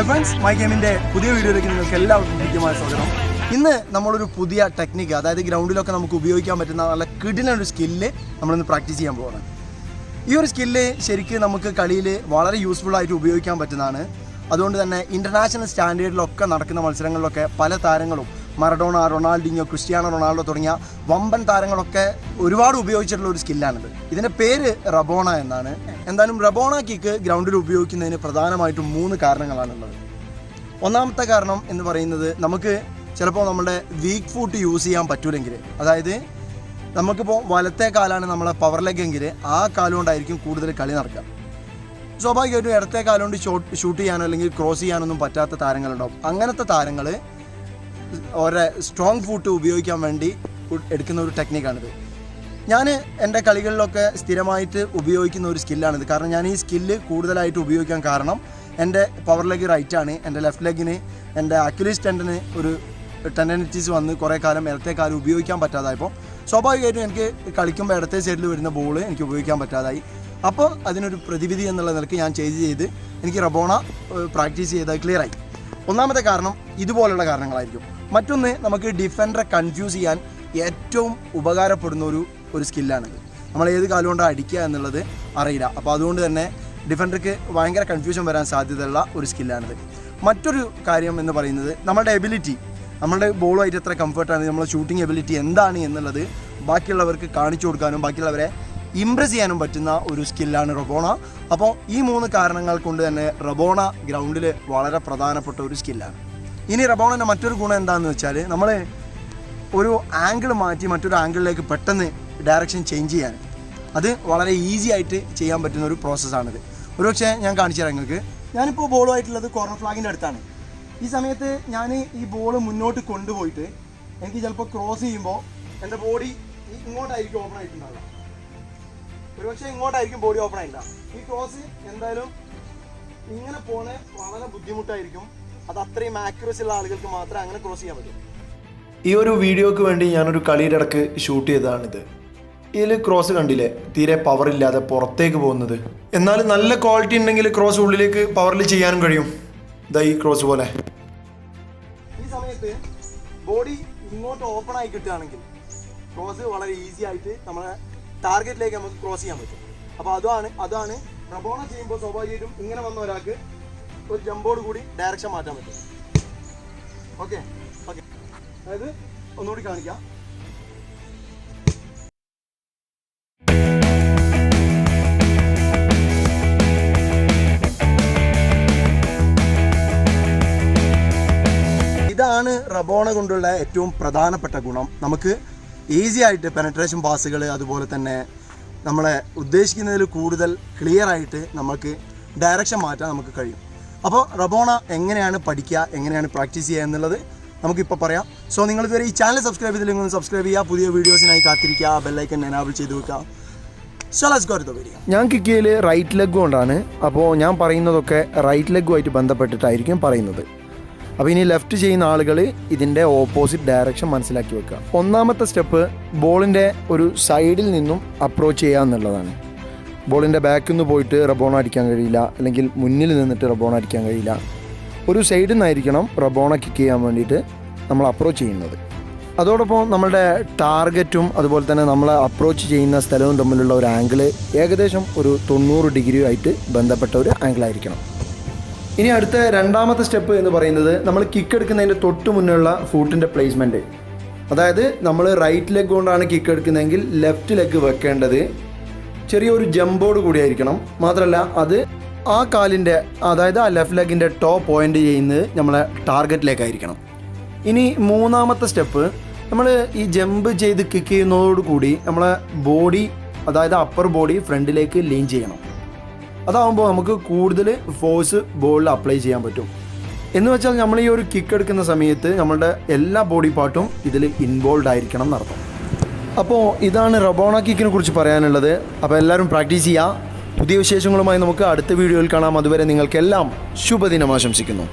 Hi friends my ഗെയിമിന്റെ പുതിയ വീഡിയോയിലേക്ക് നിങ്ങൾക്ക് എല്ലാവർക്കും കൃത്യമായ സ്വാഗതം. ഇന്ന് നമ്മളൊരു പുതിയ ടെക്നിക്ക് അതായത് ഗ്രൗണ്ടിലൊക്കെ നമുക്ക് ഉപയോഗിക്കാൻ പറ്റുന്ന നല്ല കിടിലൊരു സ്കില്ല് നമ്മളിന്ന് പ്രാക്ടീസ് ചെയ്യാൻ പോവാണ്. ഈ ഒരു സ്കില്ല് ശരിക്കും നമുക്ക് കളിയിൽ വളരെ യൂസ്ഫുൾ ആയിട്ട് ഉപയോഗിക്കാൻ പറ്റുന്നതാണ്. അതുകൊണ്ട് തന്നെ ഇന്റർനാഷണൽ സ്റ്റാൻഡേർഡിലൊക്കെ നടക്കുന്ന മത്സരങ്ങളിലൊക്കെ പല താരങ്ങളും മറഡോണ റൊണാൾഡിഞ്ഞോ ക്രിസ്ത്യാനോ റൊണാൾഡോ തുടങ്ങിയ വമ്പൻ താരങ്ങളൊക്കെ ഒരുപാട് ഉപയോഗിച്ചിട്ടുള്ള ഒരു സ്കില്ലാണിത്. ഇതിന്റെ പേര് റബോണ എന്നാണ്. എന്തായാലും റബോണ കിക്ക് ഗ്രൗണ്ടിൽ ഉപയോഗിക്കുന്നതിന് പ്രധാനമായിട്ടും മൂന്ന് കാരണങ്ങളാണുള്ളത്. ഒന്നാമത്തെ കാരണം എന്ന് പറയുന്നത് നമുക്ക് ചിലപ്പോൾ നമ്മുടെ വീക്ക് ഫുട്ട് യൂസ് ചെയ്യാൻ പറ്റൂലെങ്കിൽ അതായത് നമുക്കിപ്പോൾ വലത്തെ കാലാണ് നമ്മളെ പവർ ലെഗ് എങ്കിൽ ആ കാലുകൊണ്ടായിരിക്കും കൂടുതൽ കളി നടക്കുക. സ്വാഭാവികമായിട്ടും ഇടത്തെ കാലം കൊണ്ട് ഷോട്ട് ഷൂട്ട് ചെയ്യാനോ അല്ലെങ്കിൽ ക്രോസ് ചെയ്യാനൊന്നും പറ്റാത്ത താരങ്ങളുണ്ടാവും. അങ്ങനത്തെ താരങ്ങൾ ഓരോ സ്ട്രോങ് ഫുട്ട് ഉപയോഗിക്കാൻ വേണ്ടി എടുക്കുന്ന ഒരു ടെക്നിക്കാണിത് ഞാൻ എന്റെ കളികളിലൊക്കെ സ്ഥിരമായിട്ട് ഉപയോഗിക്കുന്ന ഒരു സ്കില്ലാണിത് കാരണം ഞാൻ ഈ സ്കില്ല് കൂടുതലായിട്ട് ഉപയോഗിക്കാൻ കാരണം എന്റെ പവർ ലെഗ് റൈറ്റ് ആണ് എന്റെ ലെഫ്റ്റ് ലെഗിന് എന്റെ അക്യുലിസ് ടെൻഡന് ഒരു ടെൻഡനിറ്റീസ് വന്ന് കുറേ കാലം ഇടത്തെ കാലം ഉപയോഗിക്കാൻ പറ്റാതായപ്പോൾ സ്വാഭാവികമായിട്ടും എനിക്ക് കളിക്കുമ്പോൾ ഇടത്തെ സൈഡിൽ വരുന്ന ബോൾ എനിക്ക് ഉപയോഗിക്കാൻ പറ്റാതായി. അപ്പോൾ അതിനൊരു പ്രതിവിധി എന്നുള്ള നിലയ്ക്ക് ഞാൻ ചെയ്ത് ചെയ്ത് എനിക്ക് റബോണ പ്രാക്ടീസ് ചെയ്താൽ ക്ലിയറായി ഒന്നാമത്തെ കാരണം ഇതുപോലുള്ള കാരണങ്ങളായിരിക്കും. മറ്റൊന്ന് നമുക്ക് ഡിഫൻഡറെ കൺഫ്യൂസ് ചെയ്യാൻ ഏറ്റവും ഉപകാരപ്പെടുന്ന ഒരു ഒരു സ്കില്ലാണിത് നമ്മൾ ഏത് കാലം കൊണ്ടാണ് അടിക്കുക എന്നുള്ളത് അറിയില്ല. അപ്പോൾ അതുകൊണ്ട് തന്നെ ഡിഫൻഡർക്ക് ഭയങ്കര കൺഫ്യൂഷൻ വരാൻ സാധ്യതയുള്ള ഒരു സ്കില്ലാണിത് മറ്റൊരു കാര്യം എന്ന് പറയുന്നത് നമ്മളുടെ എബിലിറ്റി നമ്മളുടെ ബോളുമായിട്ട് എത്ര കംഫർട്ടാണ് നമ്മളെ ഷൂട്ടിംഗ് എബിലിറ്റി എന്താണ് എന്നുള്ളത് ബാക്കിയുള്ളവർക്ക് കാണിച്ചു കൊടുക്കാനും ബാക്കിയുള്ളവരെ ഇംപ്രസ് ചെയ്യാനും പറ്റുന്ന ഒരു സ്കില്ലാണ് റബോണ. അപ്പോൾ ഈ മൂന്ന് കാരണങ്ങൾ കൊണ്ട് തന്നെ റബോണ ഗ്രൗണ്ടിൽ വളരെ പ്രധാനപ്പെട്ട ഒരു സ്കില്ലാണ് ഇനി റബോണിന്റെ മറ്റൊരു ഗുണം എന്താണെന്ന് വെച്ചാൽ നമ്മൾ ഒരു ആംഗിൾ മാറ്റി മറ്റൊരു ആംഗിളിലേക്ക് പെട്ടെന്ന് ഡയറക്ഷൻ ചേഞ്ച് ചെയ്യാൻ. അത് വളരെ ഈസി ആയിട്ട് ചെയ്യാൻ പറ്റുന്ന ഒരു പ്രോസസ്സാണിത് ഒരുപക്ഷെ ഞാൻ കാണിച്ചു തരാം നിങ്ങൾക്ക്. ഞാനിപ്പോൾ ബോളുമായിട്ടുള്ളത് കോർണർ ഫ്ലാഗിന്റെ അടുത്താണ്. ഈ സമയത്ത് ഞാൻ ഈ ബോൾ മുന്നോട്ട് കൊണ്ടുപോയിട്ട് എനിക്ക് ചിലപ്പോൾ ക്രോസ് ചെയ്യുമ്പോൾ എന്റെ ബോഡി ഇങ്ങോട്ടായിരിക്കും ഓപ്പൺ ആയിട്ടുണ്ടാവുക. ഒരുപക്ഷെ ഇങ്ങോട്ടായിരിക്കും ബോഡി ഓപ്പൺ ആയില്ല. ഈ ക്രോസ് എന്തായാലും ഇങ്ങനെ പോണേ വളരെ ബുദ്ധിമുട്ടായിരിക്കും. അത് അത്രയും ആക്യുറസി ഉള്ള ആളുകൾക്ക് മാത്രമേ അങ്ങനെ ക്രോസ് ചെയ്യാൻ പറ്റൂ. ഈ ഒരു വീഡിയോക്ക് വേണ്ടി ഞാനൊരു കളിയുടെ ഇടയ്ക്ക് ഷൂട്ട് ചെയ്തതാണിത്. ഇതിൽ ക്രോസ് കണ്ടില്ലേ? തീരെ പവർ ഇല്ലാതെ പുറത്തേക്ക് പോകുന്നത്. എന്നാൽ നല്ല ക്വാളിറ്റി ഉണ്ടെങ്കിൽ ക്രോസ് ഉള്ളിലേക്ക് പവറിൽ ചെയ്യാനും കഴിയും. ഇതാ ഈ ക്രോസ് പോലെ. ഈ സമയത്ത് ബോഡി ഇങ്ങോട്ട് ഓപ്പൺ ആയി കിട്ടുകയാണെങ്കിൽ ക്രോസ് വളരെ ഈസി ആയിട്ട് നമ്മളെ ടാർഗറ്റിലേക്ക് നമുക്ക് ക്രോസ് ചെയ്യാൻ പറ്റും. അപ്പോൾ അതാണ് അതാണ് പ്രബോണ ചെയ്യുമ്പോൾ സ്വാഭാവികമായിട്ടും ഇങ്ങനെ വന്ന ഒരാൾക്ക് ഒരു ജമ്പോട് കൂടി ഡയറക്ഷൻ മാറ്റാൻ പറ്റും. ഓക്കെ ഓക്കെ അതായത് ഒന്നുകൂടി കാണിക്കാം. ഇതാണ് റബോണ കൊണ്ടുള്ള ഏറ്റവും പ്രധാനപ്പെട്ട ഗുണം. നമുക്ക് ഈസി ആയിട്ട് പെനട്രേഷൻ പാസുകൾ അതുപോലെ തന്നെ നമ്മളെ ഉദ്ദേശിക്കുന്നതിൽ കൂടുതൽ ക്ലിയർ ആയിട്ട് നമുക്ക് ഡയറക്ഷൻ മാറ്റാൻ നമുക്ക് കഴിയും. അപ്പോൾ റബോണ എങ്ങനെയാണ് പഠിക്കുക എങ്ങനെയാണ് പ്രാക്ടീസ് ചെയ്യുക എന്നുള്ളത് നമുക്കിപ്പോൾ പറയാം. സോ നിങ്ങൾ ഇതുവരെ ഈ ചാനൽ സബ്സ്ക്രൈബ് ചെയ്തില്ലെങ്കിൽ ഒന്ന് സബ്സ്ക്രൈബ് ചെയ്യുക പുതിയ വീഡിയോസിനായി കാത്തിരിക്കുക ബെല്ലൈക്കൻ എനാബിൾ ചെയ്ത് വെക്കുക. ഞാൻ കിക്കിയിൽ റൈറ്റ് ലെഗ് കൊണ്ടാണ്. അപ്പോൾ ഞാൻ പറയുന്നതൊക്കെ റൈറ്റ് ലെഗുമായിട്ട് ബന്ധപ്പെട്ടിട്ടായിരിക്കും പറയുന്നത്. അപ്പോൾ ഇനി ലെഫ്റ്റ് ചെയ്യുന്ന ആളുകൾ ഇതിന്റെ ഓപ്പോസിറ്റ് ഡയറക്ഷൻ മനസ്സിലാക്കി വെക്കുക. ഒന്നാമത്തെ സ്റ്റെപ്പ് ബോളിന്റെ ഒരു സൈഡിൽ നിന്നും അപ്രോച്ച് ചെയ്യുക എന്നുള്ളതാണ്. ബോളിന്റെ ബാക്കിൽ നിന്ന് പോയിട്ട് റബോൺ അടിക്കാൻ കഴിയില്ല. അല്ലെങ്കിൽ മുന്നിൽ നിന്നിട്ട് റബോൺ അടിക്കാൻ കഴിയില്ല. ഒരു സൈഡിൽ നിന്നായിരിക്കണം റബോണ കിക്ക് ചെയ്യാൻ വേണ്ടിയിട്ട് നമ്മൾ അപ്രോച്ച് ചെയ്യുന്നത്. അതോടൊപ്പം നമ്മളുടെ ടാർഗറ്റും അതുപോലെ തന്നെ നമ്മൾ അപ്രോച്ച് ചെയ്യുന്ന സ്ഥലവും തമ്മിലുള്ള ഒരു ആംഗിൾ ഏകദേശം ഒരു തൊണ്ണൂറ് ഡിഗ്രി ആയിട്ട് ബന്ധപ്പെട്ട ഒരു ആംഗിൾ ആയിരിക്കണം. ഇനി അടുത്ത രണ്ടാമത്തെ സ്റ്റെപ്പ് എന്ന് പറയുന്നത് നമ്മൾ കിക്ക് എടുക്കുന്നതിന്റെ തൊട്ട് മുന്നുള്ള ഫൂട്ടിന്റെ പ്ലേസ്മെന്റ് അതായത് നമ്മൾ റൈറ്റ് ലെഗ് കൊണ്ടാണ് കിക്ക് എടുക്കുന്നതെങ്കിൽ ലെഫ്റ്റ് ലെഗ് വെക്കേണ്ടത് ചെറിയൊരു ജമ്പോട് കൂടിയായിരിക്കണം. മാത്രമല്ല അത് ആ കാലിന്റെ അതായത് ആ ലെഫ്റ്റ് ലെഗിന്റെ ടോ പോയിന്റ് ചെയ്യുന്നത് നമ്മളെ ടാർഗറ്റിലേക്കായിരിക്കണം. ഇനി മൂന്നാമത്തെ സ്റ്റെപ്പ് നമ്മൾ ഈ ജമ്പ് ചെയ്ത് കിക്ക് ചെയ്യുന്നതോടുകൂടി നമ്മളെ ബോഡി അതായത് അപ്പർ ബോഡി ഫ്രണ്ടിലേക്ക് ലീൻ ചെയ്യണം. അതാവുമ്പോൾ നമുക്ക് കൂടുതൽ ഫോഴ്സ് ബോളിൽ അപ്ലൈ ചെയ്യാൻ പറ്റും. എന്ന് വെച്ചാൽ നമ്മൾ ഈ ഒരു കിക്ക് എടുക്കുന്ന സമയത്ത് നമ്മളുടെ എല്ലാ ബോഡി പാർട്ടും ഇതിൽ ഇൻവോൾവ് ആയിരിക്കണം എന്നർത്ഥം. അപ്പോൾ ഇതാണ് റബോണ കിക്കിനെ കുറിച്ച് പറയാനുള്ളത്. അപ്പോൾ എല്ലാവരും പ്രാക്ടീസ് ചെയ്യുക. പുതിയ വിശേഷങ്ങളുമായി നമുക്ക് അടുത്ത വീഡിയോയിൽ കാണാം. അതുവരെ നിങ്ങൾക്കെല്ലാം ശുഭദിനം ആശംസിക്കുന്നു.